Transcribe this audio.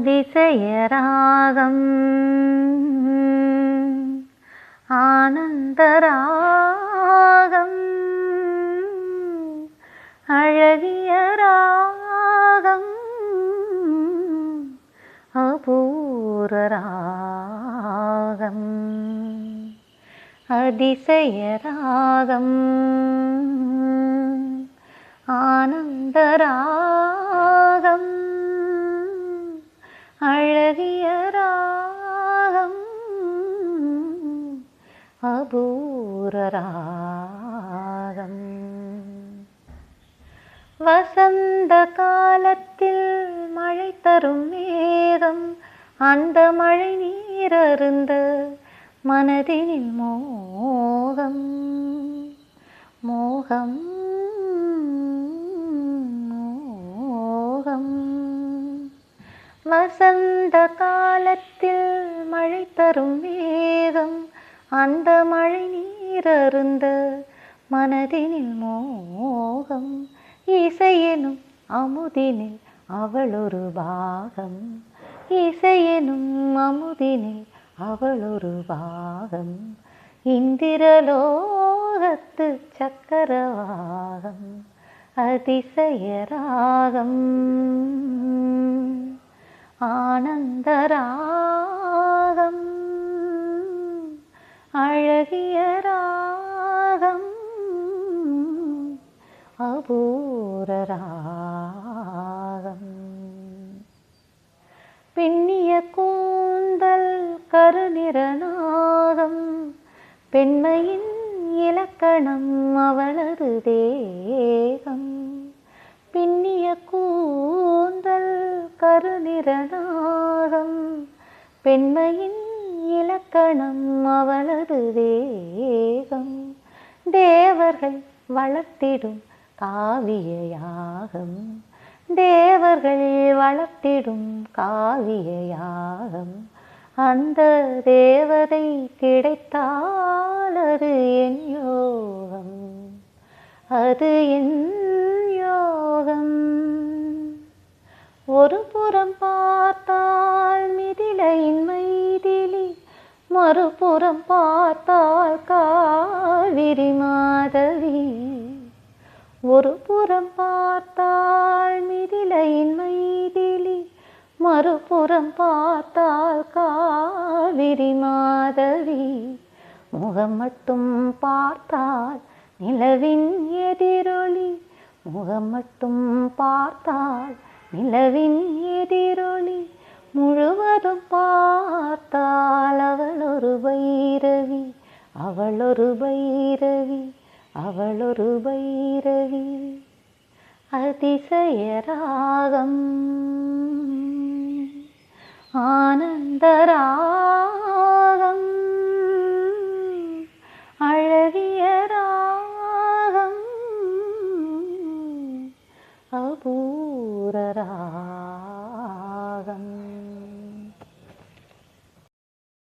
அதிசயராகம் ஆனந்தராகம். அழகிய ராகம் அபூர அதிசயராகம். ஆனந்தராகம். அழகிய ராகம் அபூர ராகம் வசந்த காலத்தில் மழை தரும் மேகம் அந்த மழை நீர் அருந்த மனதினில் மோகம். மோகம் வசந்த காலத்தில் மழை தரும் மேகம் அந்த மழை நீர் அருந்த மனதினில் மோகம் இசையெனும் அமுதினில் அவளொரு பாகம். இசையெனும் அமுதினில் அவளொரு பாகம். இந்திரலோகத்து சக்கரவாகம் அதிசயராகம் ஆனந்தராகம் அழகிய ராகம் அபூர ராகம். பின்னிய கூந்தல் கருநிறநாகம் பெண்மையின் இலக்கணம் அவளது தேகம். பின்னிய கூந்தல் கருநிறநாகம் பெண்மையின் இலக்கணம் அவளது தேகம். தேவர்கள் வளர்த்திடும் காவிய யாகம் தேவர்கள் வளர்த்திடும் காவிய யாகம் அந்த தேவதை கிடைத்தால் அது என் யோகம். அது என் ஒரு புறம் பார்த்தால் மிதிலையின் மைதிலி மறுபுறம் பார்த்தால் காவிரி மாதவி. ஒரு புறம் பார்த்தால் மிதிலையின் மைதிலி மறுபுறம் பார்த்தால் காவிரி மாதவி. முகம் மட்டும் பார்த்தால் நிலவின் எதிரொளி முகம் மட்டும் பார்த்தால் நிலவின் எதிரொளி முழுவதும் பார்த்தால் அவள் ஒரு பைரவி. அவள் ஒரு பைரவி. அவள் ஒரு பைரவி. அதிசயராகம் ஆனந்தராகம் அழகிய ராகம். அபூ ராகம்